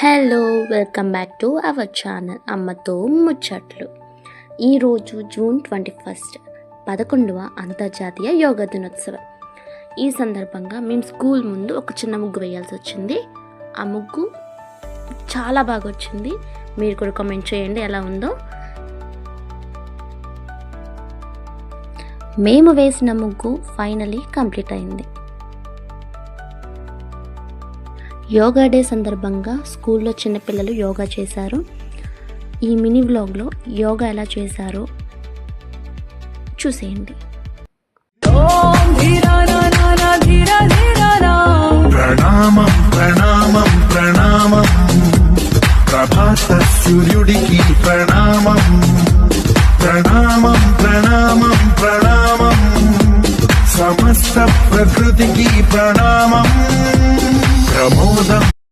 Hello welcome back to our channel అమ్మతో ముచ్చట్లు ఈరోజు జూన్ ట్వంటీ ఫస్ట్ పదకొండవ అంతర్జాతీయ యోగా దినోత్సవం. ఈ సందర్భంగా మేము స్కూల్ ముందు ఒక చిన్న ముగ్గు వేయాల్సి వచ్చింది. ఆ ముగ్గు చాలా బాగా వచ్చింది. మీరు కూడా కామెంట్ చేయండి ఎలా ఉందో. మేము వేసిన ముగ్గు ఫైనలీ కంప్లీట్ అయింది. యోగా డే సందర్భంగా స్కూల్లో చిన్నపిల్లలు యోగా చేశారు. ఈ మినీ బ్లాగ్లో యోగా ఎలా చేశారో చూసేయండి. ప్రణామం ప్రణామం. ప్రణామం ప్రణామం ప్రణామం. సమస్త ప్రకృతికి ప్రణామం. I'm